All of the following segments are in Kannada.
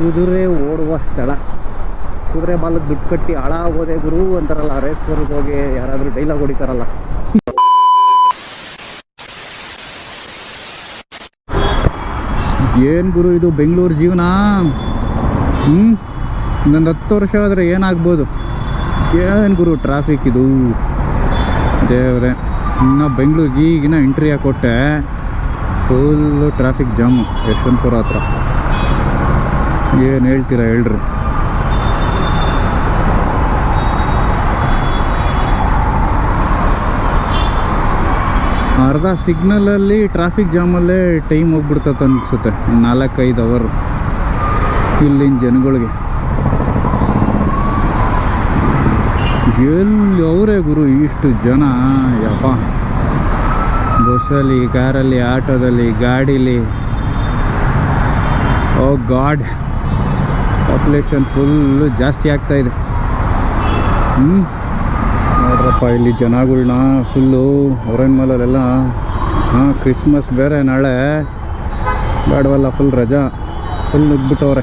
ಕುದುರೆ ಓಡುವ ಸ್ಥಳ. ಕುದುರೆ ಬಾಲಕ್ಕೆ ದುಡ್ಡು ಕಟ್ಟಿ ಹಾಳಾಗೋದೆ ಗುರು ಅಂತಾರಲ್ಲ ರೇಸ್ ಕೋರ್ಗೆ ಹೋಗಿ ಯಾರಾದರೂ ಡೈಲಾಗ್ ಹೊಡಿತಾರಲ್ಲ. ಏನು ಗುರು ಇದು ಬೆಂಗಳೂರು ಜೀವನ? ಹ್ಞೂ ಇನ್ನೊಂದು ಹತ್ತು ವರ್ಷ ಆದರೆ ಏನಾಗ್ಬೋದು? ಏನು ಗುರು ಟ್ರಾಫಿಕ್ ಇದು? ದೇವ್ರೆ, ಇನ್ನು ಬೆಂಗಳೂರಿಗೆ ಈಗಿನ ಎಂಟ್ರಿ ಕೊಟ್ಟೆ ಫುಲ್ಲು ಟ್ರಾಫಿಕ್ ಜಾಮು ಯಶವಂತಪುರ ಹತ್ರ. ಏನು ಹೇಳ್ತೀರಾ ಹೇಳ್ರಿ ಅರ್ಧ ಸಿಗ್ನಲಲ್ಲಿ ಟ್ರಾಫಿಕ್ ಜಾಮಲ್ಲೇ ಟೈಮ್ ಹೋಗ್ಬಿಡ್ತತ್ತ ಅನ್ಸುತ್ತೆ. ನಾಲ್ಕೈದು ಅವರ್ ಇಲ್ಲಿನ ಜನಗಳಿಗೆ. ಎಲ್ಲಿ ಅವರೇ ಗುರು ಇಷ್ಟು ಜನ? ಯಪ್ಪ. ಬಸ್ಸಲ್ಲಿ, ಕಾರಲ್ಲಿ, ಆಟೋದಲ್ಲಿ, ಗಾಡೀಲಿ. ಓ ಗಾಡ್. ಪಾಪ್ಯುಲೇಷನ್ ಫುಲ್ಲು ಜಾಸ್ತಿ ಆಗ್ತಾಯಿದೆ ಹ್ಞೂ ನೋಡ್ರಪ್ಪ, ಇಲ್ಲಿ ಜನಗಳನ್ನ ಫುಲ್ಲು ಹೊರನ್ ಮಲಲ್ಲೆಲ್ಲ ಹಾಂ ಕ್ರಿಸ್ಮಸ್ ಬೇರೆ ನಾಳೆ. ಬೇಡವಲ್ಲ ಫುಲ್ ರಜಾ. ಫುಲ್ ನುಗ್ಬಿಟ್ಟವ್ರೆ.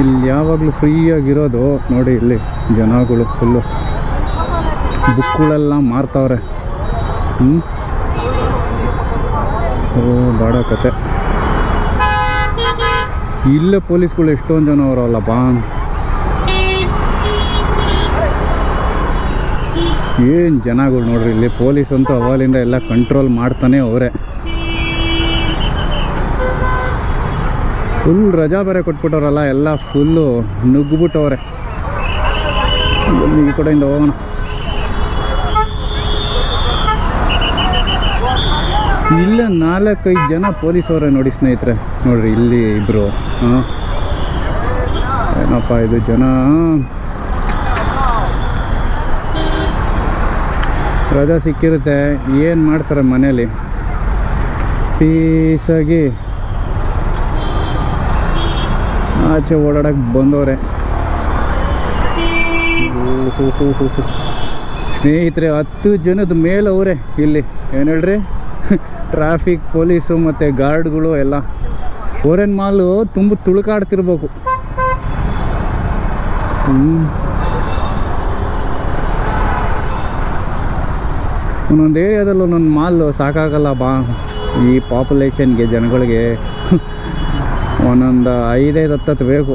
ಇಲ್ಲಿ ಯಾವಾಗಲೂ ಫ್ರೀಯಾಗಿರೋದು ನೋಡಿ ಇಲ್ಲಿ ಜನಗಳು ಫುಲ್ಲು ಬುಕ್ಗಳೆಲ್ಲ ಮಾರ್ತವ್ರೆ. ಹ್ಞೂ ಓ, ಬಾಡ ಕತೆ. ಇಲ್ಲೇ, ಪೊಲೀಸ್ಗಳು ಎಷ್ಟೊಂದು ಜನ ಅವರಲ್ಲಪ್ಪ. ಏನು ಜನಗಳು ನೋಡ್ರಿ, ಇಲ್ಲಿ ಪೊಲೀಸ್ ಅಂತೂ ಅವಾಲಿಂದ ಎಲ್ಲ ಕಂಟ್ರೋಲ್ ಮಾಡ್ತಾನೆ ಅವರೇ. ಫುಲ್ ರಜಾ ಬೇರೆ ಕೊಟ್ಬಿಟ್ಟವ್ರಲ್ಲ, ಎಲ್ಲ ಫುಲ್ಲು ನುಗ್ಗಿಬಿಟ್ಟವ್ರೆ. ಈ ಕಡೆಯಿಂದ ಹೋಗೋಣ. ಇಲ್ಲೇ, ನಾಲ್ಕೈದು ಜನ ಪೊಲೀಸವರೇ ನೋಡಿ ಸ್ನೇಹಿತರೆ. ನೋಡ್ರಿ, ಇಲ್ಲಿ ಇಬ್ಬರು ಹಾಂ. ಏನಪ್ಪ ಇದು ಜನ? ರಜಾ ಸಿಕ್ಕಿರುತ್ತೆ. ಏನು ಮಾಡ್ತಾರೆ ಮನೇಲಿ? ಪೀಸಾಗಿ ಆಚೆ ಓಡಾಡಕ್ಕೆ ಬಂದವ್ರೆ. ಸ್ನೇಹಿತರೆ, ಹತ್ತು ಜನದ ಮೇಲೆ ಅವರೇ ಇಲ್ಲಿ. ಏನು ಹೇಳ್ರಿ? ಟ್ರಾಫಿಕ್, ಪೊಲೀಸು ಮತ್ತು ಗಾರ್ಡ್ಗಳು ಎಲ್ಲ. ಓರೆನ್ ಮಾಲು ತುಂಬ ತುಳುಕಾಡ್ತಿರ್ಬೇಕು. ಒಂದೊಂದು ಏರಿಯಾದಲ್ಲಿ ಒಂದೊಂದು ಮಾಲ್ ಸಾಕಾಗಲ್ಲ ಬಾ. ಈ ಪಾಪ್ಯುಲೇಷನ್ಗೆ ಜನಗಳಿಗೆ. ಒಂದೊಂದು ಐದೈದು ಹತ್ತತ್ತು ಬೇಕು.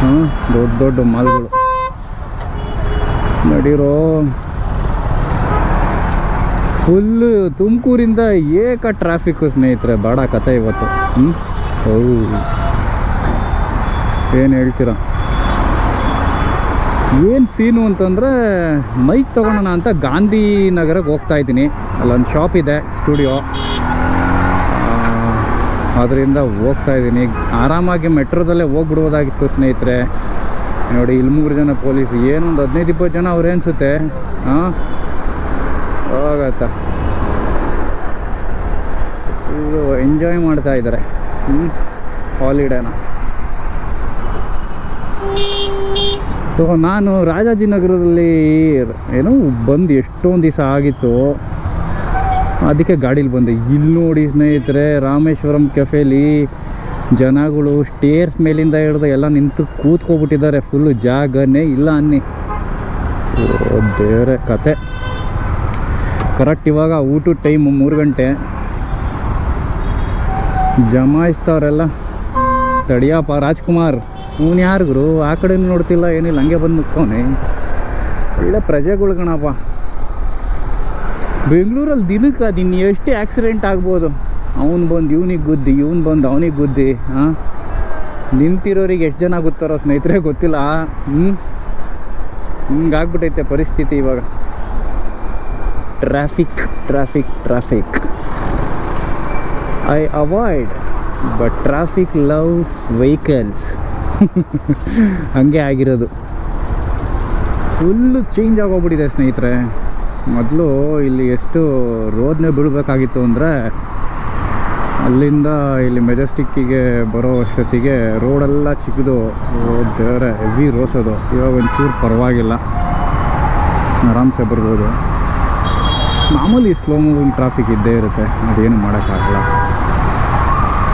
ಹ್ಞೂ ದೊಡ್ಡ ದೊಡ್ಡ ಮಾಲ್ಗಳು. ನಡೀರೋ ಫುಲ್ಲು ತುಮಕೂರಿಂದ ಏಕ ಟ್ರಾಫಿಕ್ಕು ಸ್ನೇಹಿತರೆ, ಬಾಡ ಕತೆ ಇವತ್ತು. ಹ್ಞೂ ಏನು ಹೇಳ್ತೀರಾ? ಏನು ಸೀನು ಅಂತಂದರೆ ಮೈಕ್ ತೊಗೊಳೋಣ ಅಂತ ಗಾಂಧಿ ನಗರಕ್ಕೆ ಹೋಗ್ತಾ ಇದ್ದೀನಿ. ಅಲ್ಲೊಂದು ಶಾಪ್ ಇದೆ ಸ್ಟುಡಿಯೋ ಅದರಿಂದ ಹೋಗ್ತಾ ಇದ್ದೀನಿ. ಆರಾಮಾಗಿ ಮೆಟ್ರೋದಲ್ಲೇ ಹೋಗ್ಬಿಡ್ಬೋದಾಗಿತ್ತು ಸ್ನೇಹಿತರೆ. ನೋಡಿ ಇಲ್ಲಿ ಮೂರು ಜನ ಪೊಲೀಸ್, ಏನೊಂದು ಹದಿನೈದು, ಇಪ್ಪತ್ತು ಜನ ಅವ್ರು ಅನಿಸುತ್ತೆ ಹಾಂ ಹೋಗತ್ತಾ ಇವರು ಎಂಜಾಯ್ ಮಾಡ್ತಾ ಇದ್ದಾರೆ ಹಾಲಿಡೇನ ಸೊ ನಾನು ರಾಜಾಜಿನಗರದಲ್ಲಿ ಏನು ಬಂದು ಎಷ್ಟೊಂದು ದಿವಸ ಆಗಿತ್ತು. ಅದಕ್ಕೆ ಗಾಡೀಲಿ ಬಂದೆ. ಇಲ್ಲಿ ನೋಡಿ ಸ್ನೇಹಿತರೆ, ರಾಮೇಶ್ವರಂ ಕೆಫೆಲಿ ಜನಗಳು ಸ್ಟೇರ್ಸ್ ಮೇಲಿಂದ ಹಿಡ್ದು ಎಲ್ಲ ನಿಂತು ಕೂತ್ಕೊಬಿಟ್ಟಿದ್ದಾರೆ. ಫುಲ್ಲು ಜಾಗನೇ ಇಲ್ಲ ಅನ್ನಿ. ದೇವ್ರೆ, ಕತೆ. ಕರೆಕ್ಟ್ ಇವಾಗ ಊಟದ ಟೈಮು ಮೂರು ಗಂಟೆ. ಜಮಾಯಿಸ್ತವ್ರೆಲ್ಲ, ತಡಿಯಪ್ಪ ರಾಜ್ಕುಮಾರ್, ಇವನು ಯಾರು ಗುರು? ಆ ಕಡೆ ನೋಡ್ತಿಲ್ಲ, ಏನಿಲ್ಲ, ಹಂಗೆ ಬಂದು ಮುಕ್ತವನೆ ಒಳ್ಳೆ ಪ್ರಜೆಗಳು ಕಣಪ್ಪ. ಬೆಂಗಳೂರಲ್ಲಿ ದಿನಕ್ಕೆ ದಿನ ಎಷ್ಟು ಆಕ್ಸಿಡೆಂಟ್ ಆಗ್ಬೋದು. ಅವನು ಬಂದು ಇವನಿಗೆ ಗುದ್ದಿ, ಇವನು ಬಂದು ಅವನಿಗೆ ಗುದ್ದಿ ಹಾಂ ನಿಂತಿರೋರಿಗೆ ಎಷ್ಟು ಜನ ಗೊತ್ತಾರೋ ಸ್ನೇಹಿತರೆ ಗೊತ್ತಿಲ್ಲ ಹ್ಞೂ ಹಿಂಗಾಗ್ಬಿಟ್ಟೈತೆ ಪರಿಸ್ಥಿತಿ ಇವಾಗ. Traffic traffic traffic I avoid but traffic loves vehicles ಹಾಗೆ ಆಗಿರೋದು. ಫುಲ್ಲು ಚೇಂಜ್ ಆಗೋಗ್ಬಿಟ್ಟಿದೆ ಸ್ನೇಹಿತರೆ. ಮೊದಲು ಇಲ್ಲಿ ಎಷ್ಟು ರೋಡ್ನೇ ಬೀಳಬೇಕಾಗಿತ್ತು ಅಂದರೆ ಅಲ್ಲಿಂದ ಇಲ್ಲಿ ಮೆಜೆಸ್ಟಿಕ್ಕಿಗೆ ಬರೋ ಅಷ್ಟೊತ್ತಿಗೆ ರೋಡೆಲ್ಲ ಚಿಕ್ಕದು ದೇವರೇ ಹೆವಿ ರೋಸೋದು ಇವಾಗ ಒಂಚೂರು ಪರವಾಗಿಲ್ಲ. ಆರಾಮ್ಸೆ ಬರ್ಬೋದು. ಮಾಮೂಲಿ ಸ್ಲೋ ಮೂವಿಂಗ್ ಟ್ರಾಫಿಕ್ ಇದ್ದೇ ಇರುತ್ತೆ. ಅದೇನು ಮಾಡೋಕ್ಕಾಗಲ್ಲ.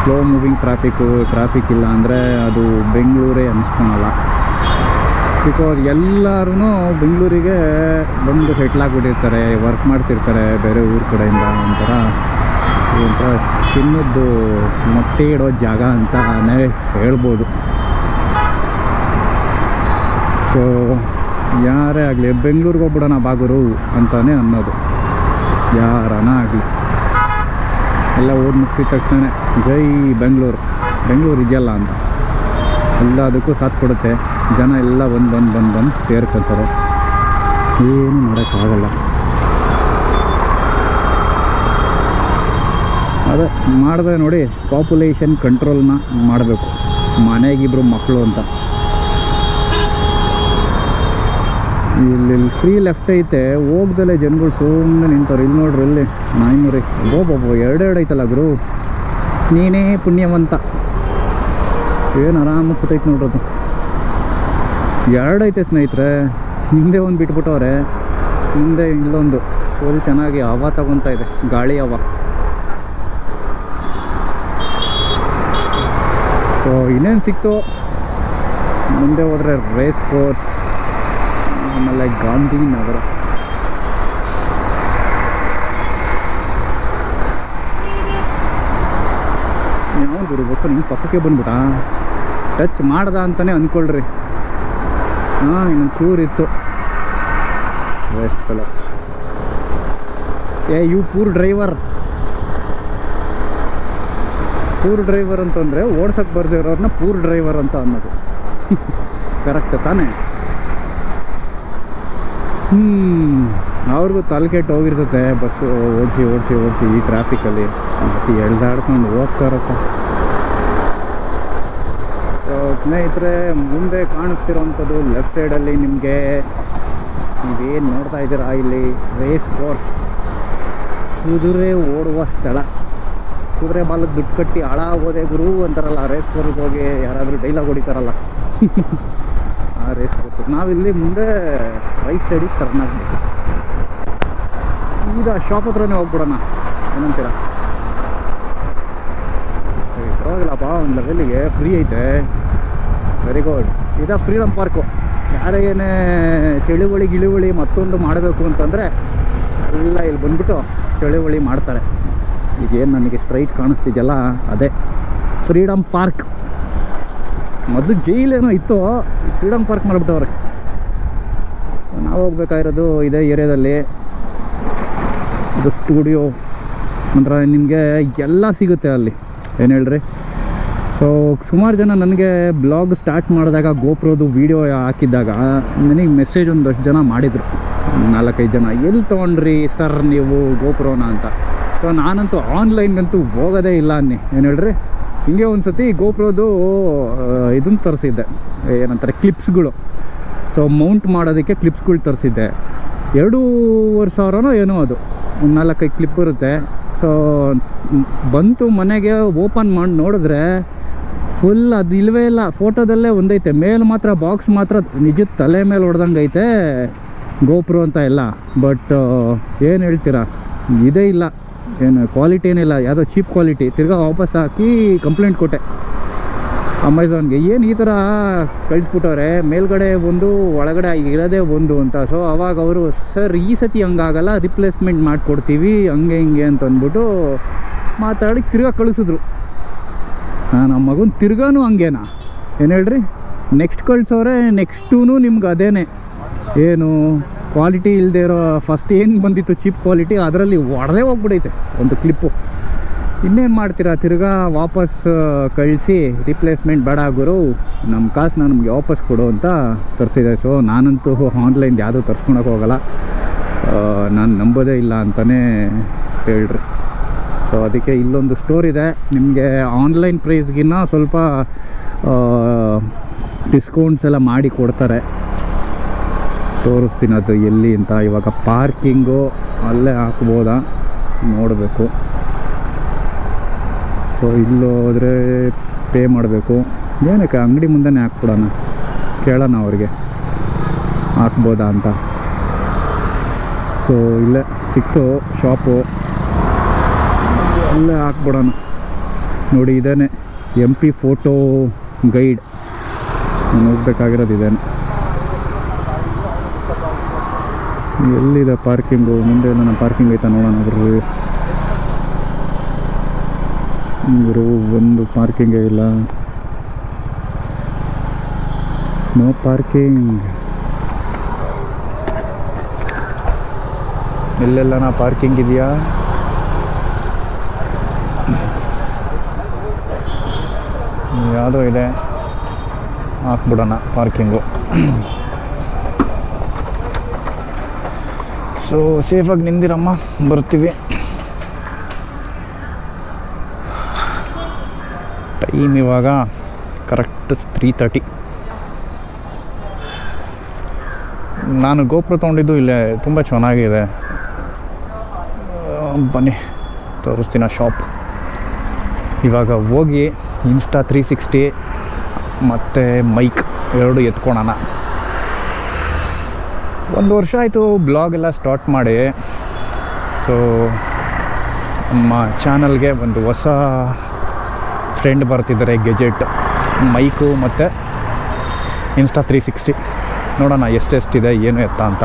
ಸ್ಲೋ ಮೂವಿಂಗ್ ಟ್ರಾಫಿಕ್ಕು ಟ್ರಾಫಿಕ್ ಇಲ್ಲ ಅಂದರೆ ಅದು ಬೆಂಗಳೂರೇ ಅನ್ನಿಸ್ಕೊಳಲ್ಲ ಬಿಕಾಸ್ ಎಲ್ಲರೂ ಬೆಂಗಳೂರಿಗೆ ಬಂದು ಸೆಟ್ಲ್ ಆಗಿಬಿಟ್ಟಿರ್ತಾರೆ ವರ್ಕ್ ಮಾಡ್ತಿರ್ತಾರೆ ಬೇರೆ ಊರ ಕಡೆಯಿಂದ ಒಂಥರ. ಒಂಥರ ಚಿನ್ನದ್ದು ಮೊಟ್ಟೆ ಇಡೋ ಜಾಗ ಅಂತಾನೇ ಹೇಳ್ಬೋದು. ಸೊ ಯಾರೇ ಆಗಲಿ ಬೆಂಗಳೂರಿಗೆ ಹೋಗ್ಬಿಡೋಣ ಬಾಗೂರು ಅಂತಾನೆ ಅನ್ನೋದು. ಯಾರನ ಆಗಲಿ ಎಲ್ಲ ಓದಿ ಮುಗಿಸಿದ ತಕ್ಷಣ ಜೈ ಬೆಂಗಳೂರು. ಬೆಂಗಳೂರು ಇದೆಯಲ್ಲ ಅಂತ. ಎಲ್ಲದಕ್ಕೂ ಸಾಥ್ ಕೊಡುತ್ತೆ. ಜನ ಎಲ್ಲ ಬಂದು ಬಂದು ಬಂದು ಬಂದು ಸೇರ್ಕೊತಾರೆ. ಏನು ಮಾಡೋಕ್ಕಾಗಲ್ಲ. ಅದೇ ಮಾಡಿದೆ ನೋಡಿ ಪಾಪ್ಯುಲೇಷನ್ ಕಂಟ್ರೋಲ್ನ ಮಾಡಬೇಕು. ಮನೆಗಿಬ್ಬರು ಮಕ್ಕಳು ಅಂತ. ಇಲ್ಲಿ ಫ್ರೀ ಲೆಫ್ಟ್ ಐತೆ. ಹೋಗ್ದಲ್ಲೇ ಜನಗಳು ಸುಮ್ಮನೆ ನಿಂತವ್ರು. ಇಲ್ಲಿ ನೋಡ್ರಿ, ಇಲ್ಲಿ ನಾಯಿಮುರಿ ಎರಡು ಎರಡೆರಡು ಐತಲ್ಲ ಗುರು. ನೀನೇ ಪುಣ್ಯವಂತ. ಏನು ಆರಾಮಾಗಿ ಕೂತೈತೆ ನೋಡ್ರದು ಎರಡೈತೆ ಸ್ನೇಹಿತರೆ. ಹಿಂದೆ ಒಂದು ಬಿಟ್ಬಿಟ್ಟವ್ರೆ. ಹಿಂದೆ ಇಲ್ಲೊಂದು. ಫುಲ್ ಚೆನ್ನಾಗಿ ಹವಾ ತಗೊತಾ ಇದೆ. ಗಾಳಿ ಹವಾ. ಸೊ ಇನ್ನೇನು ಸಿಕ್ತು? ಮುಂದೆ ಹೋದರೆ ರೇಸ್ ಕೋರ್ಸ್ ಆಮೇಲೆ ಗಾಂಧಿನಗರ ನಗರ. ಗುರು ಬಸ್ಸು ನಿಮ್ಮ ಪಕ್ಕಕ್ಕೆ ಬಂದ್ಬಿಟ್ಟ. ಟಚ್ ಮಾಡ್ದ ಅಂತಲೇ ಅಂದ್ಕೊಳ್ರಿ ಹಾಂ, ಇನ್ನೊಂದು ಸೂರ್ ಇತ್ತು. ವೇಸ್ಟ್ ಫೆಲೋ ಏ you poor driver poor driver ಅಂತಂದರೆ ಓಡ್ಸಕ್ಕೆ ಬರ್ದಿರೋರನ್ನ ಪೂರ್ ಡ್ರೈವರ್ ಅಂತ ಅನ್ನೋದು. ಕರೆಕ್ಟ್ ತಾನೇ? ಹ್ಞೂ ಅವ್ರಿಗೂ ತಲೆ ಹೋಗಿರ್ತತೆ. ಬಸ್ಸು ಓಡಿಸಿ ಓಡಿಸಿ ಓಡಿಸಿ ಈ ಟ್ರಾಫಿಕಲ್ಲಿ ಮತ್ತು ಎಳ್ದಾಡ್ಕೊಂಡು ಹೋಗ್ತಾರಪ್ಪ. ಇರತ್ತೆ ಸ್ನೇಹಿತರೆ, ಮುಂದೆ ಕಾಣಿಸ್ತಿರೋವಂಥದ್ದು ಲೆಫ್ಟ್ ಸೈಡಲ್ಲಿ ನಿಮಗೆ ನೀವೇನು ನೋಡ್ತಾ ಇದ್ದೀರಾ ಇಲ್ಲಿ? ರೇಸ್ ಕೋರ್ಸ್ ಕುದುರೆ ಓಡುವ ಸ್ಥಳ. ಕುದುರೆ ಬಾಲಕ್ಕೆ ದುಡ್ಡು ಕಟ್ಟಿ ಹಾಳಾಗೋದೆ ಗುರು ಅಂತಾರಲ್ಲ ರೇಸ್ ಕೋರ್ಸ್ಗೆ ಹೋಗಿ ಯಾರಾದರೂ ಡೈಲಾಗ್ ಹೊಡಿತಾರಲ್ಲ. ಆ ರೇಸ್ ಕೋರ್ಸ್ ನಾವಿಲ್ಲಿ ಮುಂದೆ ರೈಟ್ ಸೈಡಿಗೆ ಟರ್ನ್ ಆಗಬೇಕು. ಸೀದಾ ಶಾಪ್ ಹತ್ರನೇ ಹೋಗ್ಬಿಡೋಣ. ಏನಂತೀರ? ಪರವಾಗಿಲ್ಲಪ್ಪ ಒಂದು ಲೆವೆಲ್ಲಿಗೆ ಫ್ರೀ ಐತೆ. ವೆರಿ ಗುಡ್ ಇದಾ ಫ್ರೀಡಮ್ ಪಾರ್ಕು ಯಾರೇನೇ ಚಳುವಳಿ, ಗಿಳುವಳಿ ಮತ್ತೊಂದು ಮಾಡಬೇಕು ಅಂತಂದರೆ ಎಲ್ಲ ಇಲ್ಲಿ ಬಂದ್ಬಿಟ್ಟು ಚಳುವಳಿ ಮಾಡ್ತಾರೆ. ಈಗೇನು ನನಗೆ ಸ್ಟ್ರೈಟ್ ಕಾಣಿಸ್ತಿದೆಯಲ್ಲ, ಅದೇ. ಫ್ರೀಡಮ್ ಪಾರ್ಕ್ ಮೊದಲು ಜೈಲೇನೋ ಇತ್ತು ಫ್ರೀಡಮ್ ಪಾರ್ಕ್ ಮಾಡಿಬಿಟ್ಟವ್ರೆ. ನಾವು ಹೋಗ್ಬೇಕಾಗಿರೋದು ಇದೇ ಏರಿಯಾದಲ್ಲಿ ಇದು ಸ್ಟುಡಿಯೋ ಅಂದ್ರೆ ನಿಮಗೆ ಎಲ್ಲ ಸಿಗುತ್ತೆ ಅಲ್ಲಿ. ಏನು ಹೇಳ್ರಿ? ಸೊ ಸುಮಾರು ಜನ ನನಗೆ ಬ್ಲಾಗ್ ಸ್ಟಾರ್ಟ್ ಮಾಡಿದಾಗ ಗೋಪ್ರೋದು ವೀಡಿಯೋ ಹಾಕಿದ್ದಾಗ, ನನಗೆ ಮೆಸೇಜ್ ಒಂದಷ್ಟು ಜನ ಮಾಡಿದರು. ನಾಲ್ಕೈದು ಜನ ಎಲ್ಲಿ ತೊಗೊಂಡ್ರಿ ಸರ್ ನೀವು ಗೋಪ್ರೋನ ಅಂತ. ಸೊ ನಾನಂತೂ ಆನ್ಲೈನ್ಗಂತೂ ಹೋಗೋದೇ ಇಲ್ಲ ಅನ್ನಿ. ಏನು ಹೇಳ್ರಿ? ಹಿಂಗೆ ಒಂದು ಸತಿ ಗೋಪ್ರೋದು ಇದನ್ನು ತರಿಸಿದ್ದೆ. ಏನಂತಾರೆ, ಕ್ಲಿಪ್ಸ್ಗಳು. ಸೊ ಮೌಂಟ್ ಮಾಡೋದಕ್ಕೆ ಕ್ಲಿಪ್ಸ್ಗಳು ತರಿಸಿದ್ದೆ. ಎರಡೂವರೆ ಸಾವಿರನೋ ಏನೋ ಅದು. ಒಂದು ನಾಲ್ಕೈದು ಕ್ಲಿಪ್ ಇರುತ್ತೆ. ಸೊ ಬಂತು ಮನೆಗೆ ಓಪನ್ ಮಾಡಿ ನೋಡಿದ್ರೆ ಫುಲ್ ಅದು ಇಲ್ಲವೇ ಇಲ್ಲ. ಫೋಟೋದಲ್ಲೇ ಒಂದೈತೆ. ಮೇಲೆ ಮಾತ್ರ, ಬಾಕ್ಸ್ ಮಾತ್ರ ನಿಜದ ತಲೆ ಮೇಲೆ ಹೊಡೆದಂಗೆ ಐತೆ ಗೋಪ್ರೋ ಅಂತ ಎಲ್ಲ. ಬಟ್ ಏನು ಹೇಳ್ತೀರಾ? ಇದೇ ಇಲ್ಲ. ಏನು ಕ್ವಾಲಿಟಿ ಏನಿಲ್ಲ, ಯಾವುದೋ ಚೀಪ್ ಕ್ವಾಲಿಟಿ ತಿರ್ಗಾ ವಾಪಸ್ ಹಾಕಿ ಕಂಪ್ಲೇಂಟ್ ಕೊಟ್ಟೆ. ಅಮೆಝಾನ್ಗೆ ಏನು ಈ ಥರ ಕಳಿಸ್ಬಿಟ್ಟವ್ರೆ? ಮೇಲ್ಗಡೆ ಒಂದು, ಒಳಗಡೆ ಇರೋದೇ ಒಂದು ಅಂತ. ಸೊ ಅವಾಗ ಅವರು ಸರ್ ಈ ಸತಿ ಹಂಗಾಗಲ್ಲ ರಿಪ್ಲೇಸ್ಮೆಂಟ್ ಮಾಡಿಕೊಡ್ತೀವಿ, ಹಂಗೆ ಹಿಂಗೆ ಅಂತ ಅಂದ್ಬಿಟ್ಟು ಮಾತಾಡಿ ತಿರ್ಗಾ ಕಳಿಸಿದ್ರು. ನಮ್ಮ ಮಗನ ತಿರ್ಗಾನು ಹಂಗೇನಾ? ಏನು ಹೇಳ್ರಿ? ನೆಕ್ಸ್ಟ್ ಕಳಿಸೋರೆ ನೆಕ್ಸ್ಟೂ ನಿಮ್ಗೆ ಅದೇನೆ. ಏನು? ಕ್ವಾಲಿಟಿ ಇಲ್ಲದೆ ಇರೋ ಫಸ್ಟ್ ಏನು ಬಂದಿತ್ತು ಚೀಪ್ ಕ್ವಾಲಿಟಿ ಅದರಲ್ಲಿ ಒಡೆದೇ ಹೋಗ್ಬಿಡೈತೆ ಒಂದು ಕ್ಲಿಪ್ಪು ಇನ್ನೇನು ಮಾಡ್ತೀರಾ? ತಿರ್ಗಾ ವಾಪಸ್ ಕಳಿಸಿ ರಿಪ್ಲೇಸ್ಮೆಂಟ್ ಬೇಡ ಗುರು. ನಮ್ಮ ಕಾಸು ನಮಗೆ ವಾಪಸ್ ಕೊಡು ಅಂತ ತರಿಸಿದೆ. ಸೊ ನಾನಂತೂ ಆನ್ಲೈನ್ ಯಾವುದೂ ತರ್ಸ್ಕೊಳಕ್ಕೆ ಹೋಗಲ್ಲ. ನಾನು ನಂಬೋದೇ ಇಲ್ಲ ಅಂತಲೇ ಹೇಳ್ರಿ. ಸೊ ಅದಕ್ಕೆ ಇಲ್ಲೊಂದು ಸ್ಟೋರ್ ಇದೆ. ನಿಮಗೆ ಆನ್ಲೈನ್ ಪ್ರೈಸ್ಗಿನ್ನ ಸ್ವಲ್ಪ ಡಿಸ್ಕೌಂಟ್ಸ್ ಎಲ್ಲ ಮಾಡಿ ಕೊಡ್ತಾರೆ. ತೋರಿಸ್ತೀನಿ ಅದು ಎಲ್ಲಿ ಅಂತ. ಇವಾಗ ಪಾರ್ಕಿಂಗು ಅಲ್ಲೇ ಹಾಕ್ಬೋದಾ? ನೋಡಬೇಕು. ಸೊ ಇಲ್ಲೋದ್ರೆ ಪೇ ಮಾಡಬೇಕು. ಏನಕ್ಕೆ? ಅಂಗಡಿ ಮುಂದೆನೇ ಹಾಕ್ಬಿಡೋಣ. ಕೇಳೋಣ ಅವ್ರಿಗೆ. ಹಾಕ್ಬೋದಾ ಅಂತ. ಸೊ ಇಲ್ಲೇ ಸಿಕ್ತು ಶಾಪು. ಅಲ್ಲೇ ಹಾಕ್ಬಿಡೋಣ. ನೋಡಿ, ಇದೇನೆ ಎಂ ಪಿ ಫೋಟೋ ಗೈಡ್ ನಾನು ಹೋಗ್ಬೇಕಾಗಿರೋದು ಇದೇನೆ. ಎಲ್ಲಿದೆ ಪಾರ್ಕಿಂಗು? ಮುಂದೆ ನನ್ನ ನಾನು ಪಾರ್ಕಿಂಗ್ ಐತಾ ನೋಡೋಣ ಬರ್ರಿ ಒಂದು ಪಾರ್ಕಿಂಗೇ ಇಲ್ಲ. No parking. ಎಲ್ಲೆಲ್ಲ ನಾ ಪಾರ್ಕಿಂಗ್ ಇದೆಯಾ? ಯಾವುದೋ ಇದೆ. ಹಾಕ್ಬಿಡೋಣ ಪಾರ್ಕಿಂಗು. ಸೊ ಸೇಫಾಗಿ ನಿಂದಿರಮ್ಮ. ಬರ್ತೀವಿ. ಟೈಮ್ ಇವಾಗ ಕರೆಕ್ಟ್ ತ್ರೀ ತರ್ಟಿ ನಾನು ಗೋಪುರ ತೊಗೊಂಡಿದ್ದು ಇಲ್ಲೇ ತುಂಬ ಚೆನ್ನಾಗಿದೆ. ಆ, ಬನ್ನಿ ತೋರಿಸ್ತೀನಿ ಶಾಪ್ ಇವಾಗ ಹೋಗಿ ಇನ್ಸ್ಟಾ ತ್ರೀ ಸಿಕ್ಸ್ಟಿ ಮತ್ತು ಮೈಕ್ ಎರಡು ಎತ್ಕೊಳೋಣ. ಒಂದು ವರ್ಷ ಆಯಿತು ಬ್ಲಾಗ್ ಎಲ್ಲ ಸ್ಟಾರ್ಟ್ ಮಾಡಿ. ಸೊ ನಮ್ಮ ಚಾನಲ್ಗೆ ಒಂದು ಹೊಸ ಫ್ರೆಂಡ್ ಬರ್ತಿದ್ದಾರೆ ಗೆಜೆಟ್ ಮೈಕು ಮತ್ತು ಇನ್ಸ್ಟಾ ತ್ರೀ ಸಿಕ್ಸ್ಟಿ ನೋಡೋಣ ಎಷ್ಟೆಷ್ಟಿದೆ ಏನು ಎತ್ತ ಅಂತ.